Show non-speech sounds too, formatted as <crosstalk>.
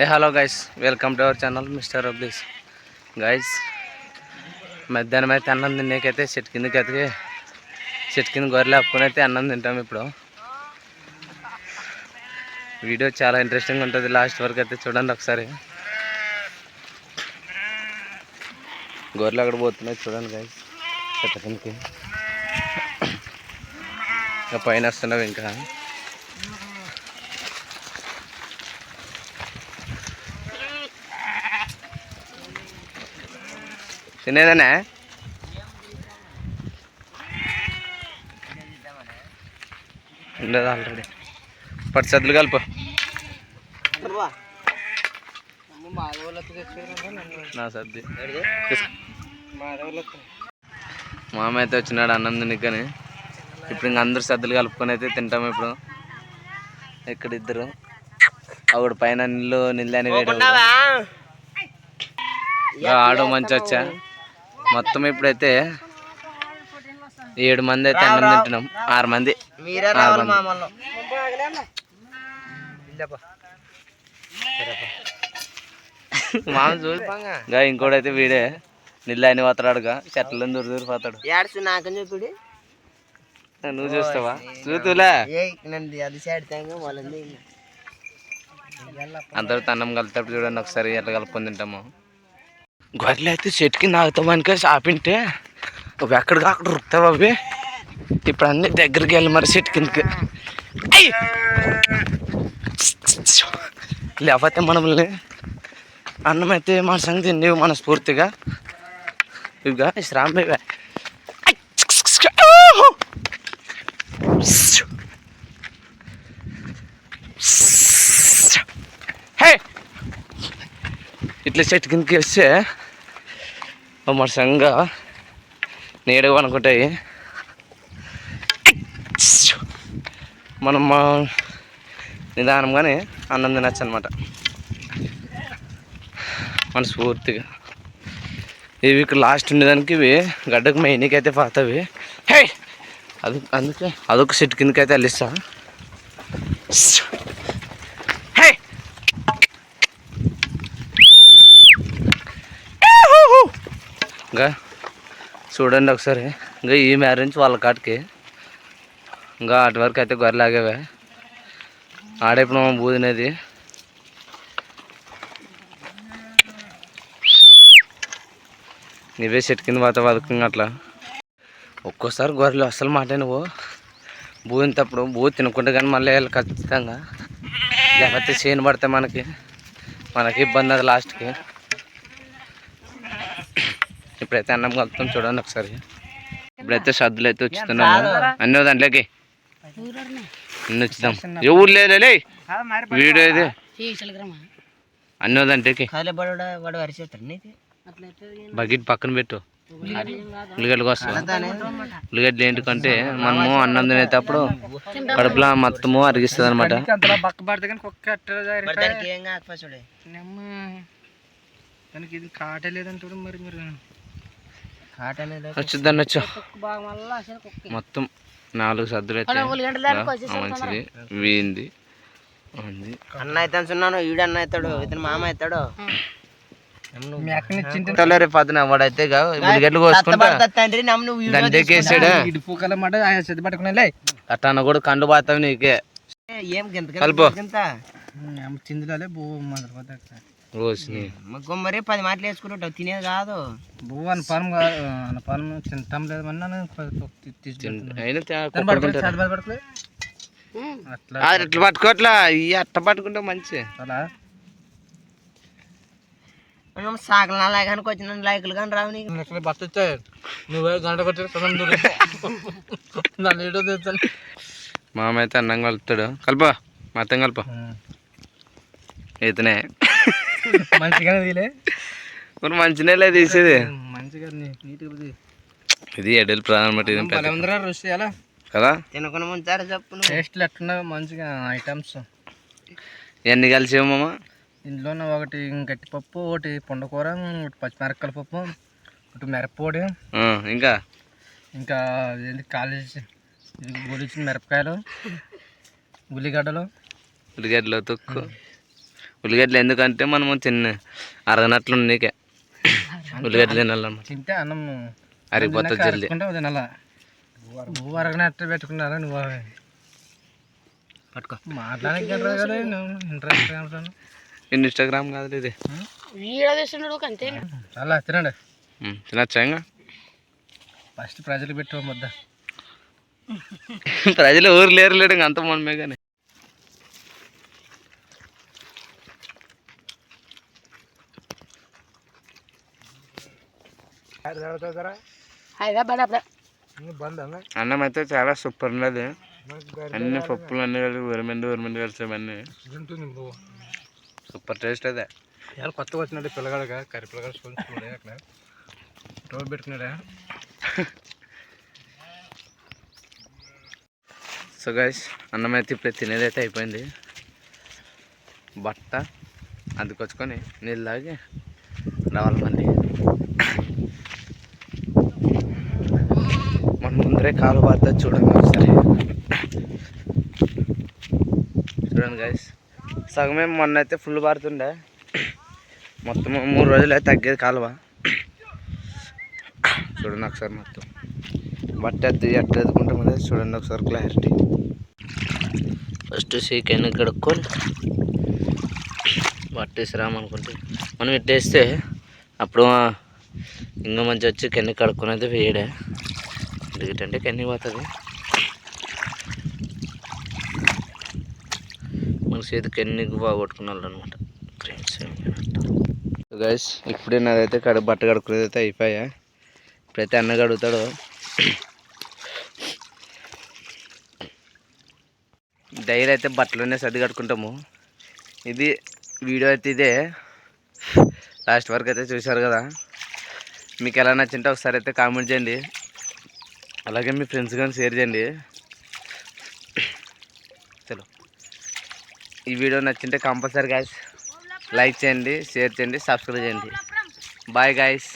Hey hello guys welcome to our channel mister అబ్లీస్ guys మధ్యాహ్నం అయితే అన్నం తినేకైతే చెట్టు కిందకి అయితే చెట్టు కింద గొర్రెలు ఆపుకొని అయితే అన్నం తింటాం ఇప్పుడు. వీడియో చాలా ఇంట్రెస్టింగ్ ఉంటుంది లాస్ట్ వరకు అయితే చూడండి ఒకసారి. గొర్రెలు అక్కడ పోతున్నాయి చూడండి గైస్ చెట్టు కిందకి. ఇంకా పైన వస్తున్నావు ఇంకా. తినేదనే? ఉండదు ఆల్రెడీ పట్టు సద్దులు కలుపు. నా సర్ది. మామ అయితే వచ్చినాడు అన్నం తినకని ఇప్పుడు ఇంక అందరు సద్దులు కలుపుకొని అయితే తింటాం ఇప్పుడు. ఇక్కడ ఇద్దరు. ఆవిడ పైన నీళ్ళు నీళ్ళని వేడి ఆడు మంచి వచ్చా మొత్తం ఇప్పుడైతే ఏడు మంది అయితే అన్నం తింటున్నాం. ఆరు మంది. ఆరు మంది. మామ ఇంకోడైతే వీడే. నీళ్ళు అని పోతాడుగా చెట్ల దూరు దూరి పోతాడు. నువ్వు చూస్తావా? చూతులే. ఏ నన్ను అది సైడ్ తాగా వాళ్ళని. అందరితో అన్నం కలిపేటప్పుడు చూడండి ఒకసారి ఎట్లా కలుపుకొని తింటాము. గొర్రెలు అయితే చెట్టుకి నాగుతామనికే చాపింటే అవి ఎక్కడికి అక్కడ రుక్తావు అవి. ఇప్పుడు అన్ని దగ్గరికి వెళ్ళి మరి చెట్టు కిందకి. లేకపోతే మనల్ని అన్నం అయితే మన సంగతి నీవు మనస్ఫూర్తిగా. ఇవిగా శ్రామ్ హే! ఇట్లా చెట్టు కిందకి వస్తే మన సంగ అనుకుంటాయి మనం మా నిదానంగానే అన్నం తినచ్చు అనమాట మనస్ఫూర్తిగా. ఇవి ఇక్కడ లాస్ట్ ఉండేదానికి ఇవి గడ్డకు మెయిన్కైతే పాతవి. హే! అది అందుకే అదొక సెట్ కిందకైతే అయితే వెళ్ళిస్తా హే ఇంకా చూడండి ఒకసారి. ఇంకా ఈ మ్యారేజ్ వాళ్ళ కాటికి. ఇంకా అటు వరకు అయితే గొర్రెలాగేవే ఆగేవే ఆడేప్పుడు బూదినది నువ్వే చెట్టు కింద పోతా బతుకుంగా అట్లా. ఒక్కోసారి గొర్రెలు అసలు మాట నువ్వు. బూదినప్పుడు బూది తినుకుంటే కానీ మళ్ళీ వెళ్ళి ఖచ్చితంగా. లేకపోతే చేను పడితే మనకి. మనకి ఇబ్బంది అది లాస్ట్కి. ఇప్పుడైతే అన్నం కలుపుతాం చూడండి ఒకసారి. ఇప్పుడైతే సద్దులు అయితే వచ్చుతున్నాము అన్ని దాంట్లోకి. అన్ని వచ్చుదాం. ఎవరు లేదులే వీడియో ఇది. అన్ని దాంట్లోకి. బకెట్ పక్కన పెట్టు. ఉల్లిగడ్డలు వస్తాం ఉల్లిగడ్డలు ఏంటికంటే మనము అన్నం తినేటప్పుడు కడుపులో మొత్తము అరిగిస్తుంది అనమాట దానికి ఏం ఇది మరి మీరు. కాట అనేది వచ్చుద్దాన్ని వచ్చు మొత్తం నాలుగు సద్దులు అయితే మంచిది. వీంది. అన్న అయితే అనుకున్నాను ఈడు అన్న అవుతాడు ఇతను మామ అవుతాడు రేపు పొద్దున వాడైతే ఉల్లిగడ్డలు కోసుకుంటా. అట్లా కూడా కండు పోతావు నీకే. కలుపు. గింత గుమ్మరి పది మాటలు వేసుకుంటావు తినేది కాదు. అని పానం అన్న పానం తింటాం లేదు అట్లా ఆ, ఇట్లా పట్టుకోట్లా. అట్ట పట్టుకుంటే మంచి అలా? మనం సాగల లాగానికి వచ్చిన లైకులు కానీ రావు నీకు. నెక్స్ట్ బస్ వచ్చాయి నువ్వే గంట కొట్టి సగం దూరం. <laughs> నన్ను ఏడో తెచ్చాను మామ అయితే అన్నం కలుపుతాడు. కలుపు మొత్తం కలుపు. ఇతనే మంచిగానే తీలే. మరి మంచినీళ్ళే తీసేది. మంచిగా నీట్గా. ఇది ఎడలు భలే పెద్ద. ఉందిరా రుచి అలా కదా? తినకుండా ముంచారు చెప్పు టేస్ట్లు ఎట్లున్నావు మంచిగా ఐటమ్స్ ఎన్ని కలిసేవు మామ? ఇందులో ఒకటి గట్టి పప్పు ఒకటి పుండకూర ఒకటి పచ్చిమిరపకాయల పప్పు ఒకటి మిరప్పొడి. ఇంకా? ఇంకా ఏంటి కాలేజ్ ఇది గొలిచిన మిరపకాయలు ఉల్లిగడ్డలు. ఉల్లిగడ్డలు తొక్కు. ఉల్లిగడ్డలు ఎందుకంటే మనము తిన్న అరగనట్లు నీకే ఉల్లిగడ్డలు తినాలన్నమాట. తింటే అన్నం అరిగిపోతుంది జల్దీ. తినాల నువ్వు అరగనట్టు పెట్టుకున్నారా నువ్వు పట్టుకో. మాట్లాడడానికి ఇన్స్టాగ్రామ్ కాదు ఇది. చాలా తినండి. తినచ్చా ఇంకా? ఫస్ట్ ప్రజలు పెట్టు ముద్ద. ప్రజలు ఊరు లేరు లేడు ఇంక అంత మనమే కానీ అన్నం? అయితే చాలా సూపర్ ఉన్నది. అన్ని పప్పులు అన్ని కలిపి ఉరిమెండి ఉరిమెండి కలిసి అవన్నీ. సూపర్ టేస్ట్ అదే. ఇవాళ కొత్తగా వచ్చినట్టు పిల్లగాడుగా కర్రీ పిల్లగాడు చూపించుకున్నాడే అక్కడ. టోల్ పెట్టుకున్నాడా? సో గైస్ అన్నం అయితే ఇప్పుడు తినేది అయితే అయిపోయింది. బట్ట అందుకొచ్చుకొని నీళ్ళు తాగి రావాలి మళ్ళీ మన కాలు పడుతుంది చూడండి ఒకసారి. చూడండి గైస్ సగమే మొన్న అయితే ఫుల్ పారుతుండే మొత్తం మూడు రోజులు అయితే తగ్గేది కాలువ. చూడండి ఒకసారి మొత్తం. బట్ట ఎత్తు ఎట్లా ఎత్తుకుంటాం చూడండి ఒకసారి క్లారిటీ ఫస్ట్ సీకెన్ కడుక్కొని బట్టేసి రామనుకుంటే మనం ఇట్టేస్తే అప్పుడు ఇంకా మంచి వచ్చి కెన్ని కడుక్కొని అయితే వేయడే ఎందుకంటే పోతుంది? మన చేతికి ఎన్ని బాగొట్టుకున్నాడు అనమాట గైస్ ఇప్పుడే నాదైతే కడ బట్ట కడుక్కునేది అయితే అయిపోయా. ఇప్పుడైతే అన్న కడుగుతాడు. డైలీ అయితే బట్టలోనే సర్ది కట్టుకుంటాము ఇది వీడియో అయితే ఇదే. లాస్ట్ వరకు అయితే చూశారు కదా. మీకు ఎలా నచ్చింటే ఒకసారి అయితే కామెంట్ చేయండి. అలాగే మీ ఫ్రెండ్స్ కానీ షేర్ చేయండి. చలో. ఈ వీడియో నచ్చింటే కంపల్సరీ గాయస్ లైక్ చేయండి షేర్ చేయండి సబ్స్క్రైబ్ చేయండి. Bye guys